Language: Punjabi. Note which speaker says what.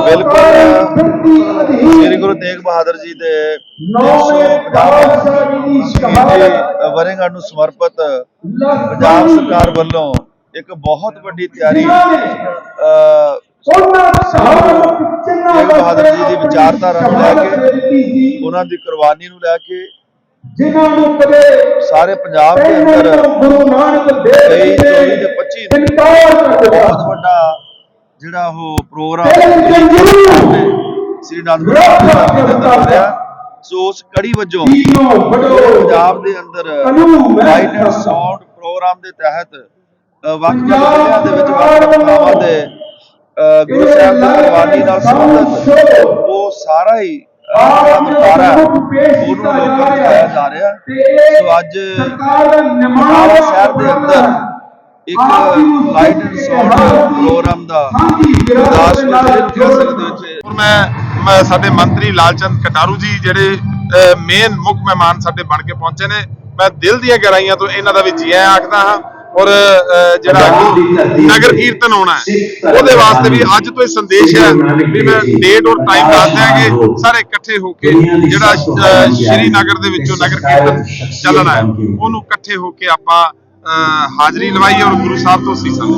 Speaker 1: ਬਿਲਕੁਲ। ਸ੍ਰੀ ਗੁਰੂ ਤੇਗ ਬਹਾਦਰ ਜੀ ਦੇ 350 ਸ਼ਹੀਦੀ ਵਰ੍ਹੇਗੰਢ ਨੂੰ ਸਮਰਪਿਤ ਪੰਜਾਬ ਸਰਕਾਰ ਵੱਲੋਂ ਇੱਕ ਬਹੁਤ ਵੱਡੀ ਤਿਆਰੀ ਤੇਗ ਬਹਾਦਰ ਜੀ ਦੀ ਵਿਚਾਰਧਾਰਾ ਨੂੰ ਲੈ ਕੇ ਉਹਨਾਂ ਦੀ ਕੁਰਬਾਨੀ ਨੂੰ ਲੈ ਕੇ
Speaker 2: ਜਿਨ੍ਹਾਂ ਨੂੰ ਕਦੇ
Speaker 1: ਸਾਰੇ ਪੰਜਾਬ ਦੇ ਅੰਦਰ
Speaker 2: ਗੁਰੂ ਨਾਨਕ ਦੇਵ
Speaker 1: 23
Speaker 2: ਜੀ
Speaker 1: 24
Speaker 2: ਨੇ
Speaker 1: ਤੇ 25 ਨੂੰ
Speaker 2: ਇਨਕਾਰ ਕਰ ਦਿੱਤਾ।
Speaker 1: ਬਹੁਤ ਜਿਹੜਾ ਉਹ ਪ੍ਰੋਗਰਾਮ ਸ੍ਰੀ ਰਿਹਾ ਸੋ ਉਸ ਕੜੀ ਵਜੋਂ ਪੰਜਾਬ ਦੇ ਅੰਦਰ। ਲਾਈਟ ਐਂਡ ਸਾਊਂਡ ਪ੍ਰੋਗਰਾਮ ਦੇ ਤਹਿਤ ਵੱਖ ਜ਼ਿਲ੍ਹਿਆਂ ਦੇ ਵਿੱਚ ਵੱਖ ਵੱਖ ਥਾਵਾਂ ਦੇ ਅ, ਗੁਰੂ ਸਾਹਿਬ ਦੀ ਕੁਰਬਾਨੀ ਨਾਲ ਸੰਬੰਧਿਤ ਉਹ ਸਾਰਾ ਹੀ ਉਹਨੂੰ ਲੋਕਾਂ ਨੂੰ ਜਾ ਰਿਹਾ ਸੋ ਅੱਜ
Speaker 2: ਸਰਕਾਰ
Speaker 1: ਸ਼ਹਿਰ ਦੇ ਅੰਦਰ ਇੱਕ ਲਾਈਟ ਐਂਡ ਸਾਊਂਡ ਪ੍ਰੋਗਰਾਮ ਦਾ
Speaker 3: ਮੈਂ ਸਾਡੇ ਮੰਤਰੀ ਲਾਲਚੰਦ ਕਟਾਰੂ ਜੀ ਜਿਹੜੇ ਮੇਨ ਮੁੱਖ ਮਹਿਮਾਨ ਸਾਡੇ ਬਣ ਕੇ ਪਹੁੰਚੇ ਨੇ। ਮੈਂ ਦਿਲ ਦੀਆਂ ਗਹਿਰਾਈਆਂ ਤੋਂ ਇਹਨਾਂ ਦਾ ਵੀ ਜੀ ਆਇਆਂ ਆਖਦਾ ਹਾਂ। ਔਰ ਜਿਹੜਾ ਨਗਰ ਕੀਰਤਨ ਹੋਣਾ ਹੈ ਉਹਦੇ ਵਾਸਤੇ ਵੀ ਅੱਜ ਤੋਂ ਇਹ ਸੰਦੇਸ਼ ਹੈ ਵੀ ਮੈਂ ਡੇਟ ਔਰ ਟਾਈਮ ਦੱਸ ਦਿਆਂਗੇ। ਸਾਰੇ ਇਕੱਠੇ ਹੋ ਕੇ ਜਿਹੜਾ ਸ਼੍ਰੀ ਨਗਰ ਦੇ ਵਿੱਚੋਂ ਨਗਰ ਕੀਰਤਨ ਚੱਲਣਾ ਹੈ ਉਹਨੂੰ ਇਕੱਠੇ ਹੋ ਕੇ ਆਪਾਂ ਅਹ, ਹਾਜ਼ਰੀ ਲਵਾਈ ਔਰ ਗੁਰੂ ਸਾਹਿਬ ਤੋਂ ਸੀਸਾਂ ਲਈਏ